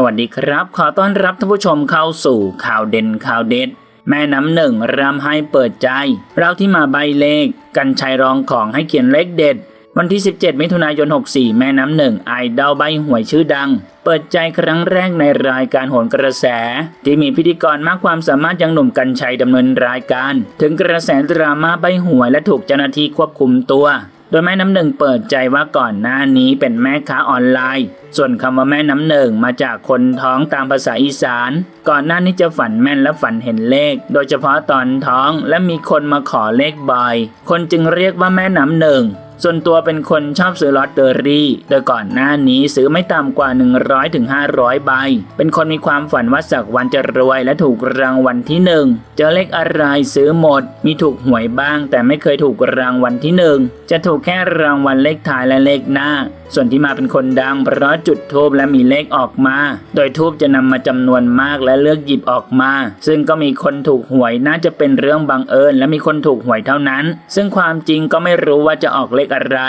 สวัสดีครับ ขอต้อนรับท่านผู้ชมเข้าสู่ข่าวเด่นข่าวเด็ด แม่น้ำหนึ่งรำให้เปิดใจ เราที่มาใบเลข กันชัยรองของให้เขียนเลขเด็ด วันที่ 17 มิถุนายน 64 แม่น้ำหนึ่งไอดอลใบหวยชื่อดัง เปิดใจครั้งแรกในรายการโหนกระแส ที่มีพิธีกรมากความสามารถยังหนุ่มกันชัยดำเนินรายการ ถึงกระแสดราม่าใบหวยและถูกเจ้าหน้าที่ควบคุมตัว โดยแม่น้ำหนึ่งเปิดใจว่าก่อนหน้านี้เป็นแม่ค้าออนไลน์ ส่วนคำว่าแม่น้ำหนึ่งมาจากคนท้องตามภาษาอีสาน ก่อนหน้านี้จะฝันแม่นและฝันเห็นเลข โดยเฉพาะตอนท้องและมีคนมาขอเลขบ่อย คนจึงเรียกว่าแม่น้ำหนึ่ง ส่วนตัวเป็นคนชอบซื้อลอตเตอรี่ โดยก่อนหน้านี้ซื้อไม่ต่ำกว่า100ถึงใบ เป็นคนมีความฝันว่าสักวันจะรวยและถูกรางวัลที่หนึ่งเจอเลขอะไรซื้อหมด มีถูกหวยบ้าง แต่ไม่เคยถูกรางวัลที่หนึ่งจะถูกแค่รางวัลเลขท้ายและเลขหน้า ส่วนที่มาเป็นคนดังเพราะจุดทูบและมีเลขออกมา โดยทูบจะนำมาจำนวนมากและเลือกหยิบออกมา ซึ่งก็มีคนถูกหวยน่าจะเป็นเรื่องบังเอิญ และมีคนถูกหวยเท่านั้น ซึ่งความจริงก็ไม่รู้ว่าจะออกเลขอะไร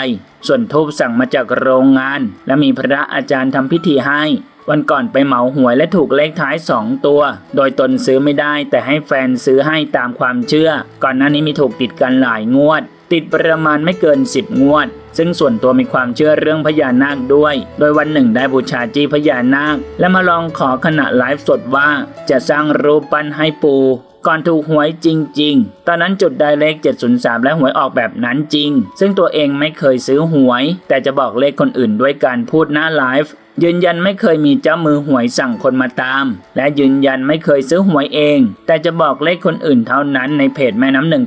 ส่วนทูบสั่งมาจากโรงงาน และมีพระอาจารย์ทำพิธีให้ วันก่อนไปเหมาหวยและถูกเลขท้าย 2 ตัว โดยตนซื้อไม่ได้ แต่ให้แฟนซื้อให้ตามความเชื่อ ก่อนหน้านี้มีถูกติดกันหลายงวด ติดประมาณไม่เกิน 10 งวด ซึ่งส่วนตัวมีความเชื่อเรื่องพญานาคด้วย โดยวันหนึ่งได้บูชาจีพญานาค และมาลองขอขณะไลฟ์สดว่า จะสร้างรูปปั้นให้ปู ก่อนถูกหวยจริง ๆ ตอนนั้นจุดได้เลข 703 และหวยออกแบบนั้นจริง ซึ่งตัวเองไม่เคยซื้อหวย แต่จะบอกเลขคนอื่นด้วยการพูดหน้าไลฟ์ยืนยันไม่เคยมีเจ้ามือหวยสั่งคนมาตาม และยืนยันไม่เคยซื้อหวยเอง แต่จะบอกเลขคนอื่นเท่านั้นในเพจแม่น้ำหนึ่ง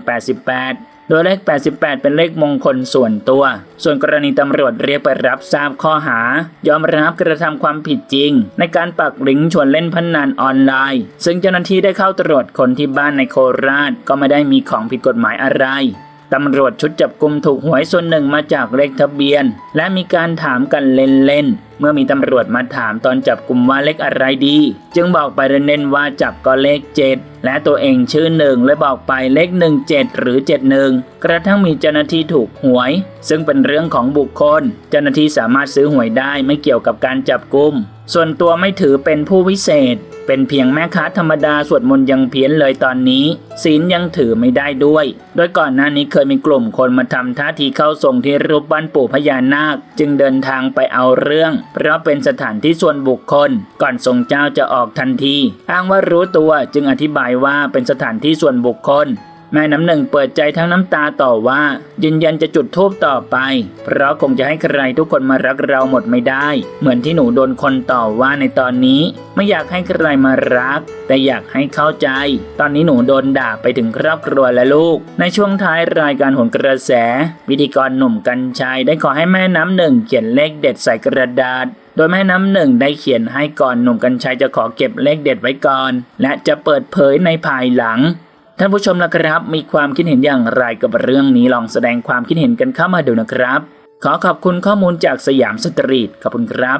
88 โดยเลข 88 เป็นเลขมงคลส่วนตัว ส่วนกรณีตำรวจเรียกไปรับทราบข้อหา ยอมรับกระทำความผิดจริง ในการปักลิงก์ชวนเล่นพนันออนไลน์ ซึ่งเจ้าหน้าที่ได้เข้าตรวจคนที่บ้านในโคราช ก็ไม่ได้มีของผิดกฎหมายอะไรตำรวจชุดจับกลุ่มถูกหวยส่วนหนึ่งมาจากเลขทะเบียน และมีการถามกันเล่นๆ เมื่อมีตำรวจมาถามตอนจับกลุ่มว่าเลขอะไรดี จึงบอกไปเน้นๆว่าจับก็เลข7 และตัวเองชื่อหนึ่งและบอกไปเลข 17 หรือ 71 กระทั่งมีเจ้าหน้าที่ถูกหวย ซึ่งเป็นเรื่องของบุคคล เจ้าหน้าที่สามารถซื้อหวยได้ไม่เกี่ยวกับการจับกลุ่มส่วนตัวไม่ถือเป็นผู้วิเศษ เป็นเพียงแม่ค้าธรรมดาสวดมนต์ยังเพี้ยนเลยตอนนี้ศีลยังถือไม่ได้ด้วย โดยก่อนหน้านี้เคยมีกลุ่มคนมาทำท่าทีเข้าทรงที่รูปปั้นปู่พญานาค จึงเดินทางไปเอาเรื่อง เพราะเป็นสถานที่ส่วนบุคคล ก่อนทรงเจ้าจะออกทันที อ้างว่ารู้ตัวจึงอธิบายว่าเป็นสถานที่ส่วนบุคคล แม่น้ำหนึ่งเปิดใจทั้งน้ำตาต่อว่า ยืนยันจะจุดทูบต่อไป เพราะคงจะให้ใครทุกคนมารักเราหมดไม่ได้ เหมือนที่หนูโดนคนต่อว่าในตอนนี้ ไม่อยากให้ใครมารัก แต่อยากให้เข้าใจ ตอนนี้หนูโดนด่าไปถึงครอบครัวและลูก ในช่วงท้ายรายการโหนกระแส วิธีกรหนุ่มกัญชัยได้ขอให้แม่น้ำหนึ่งเขียนเลขเด็ดใส่กระดาษ โดยแม่น้ำหนึ่งได้เขียนให้ก่อนหนุ่มกัญชัยจะขอเก็บเลขเด็ดไว้ก่อน และจะเปิดเผยในภายหลัง ท่านผู้ชมละครับ มีความคิดเห็นอย่างไรกับเรื่องนี้ลองแสดงความคิดเห็นกันเข้ามาดูนะครับ ขอขอบคุณข้อมูลจากสยามสตรีทขอบคุณครับ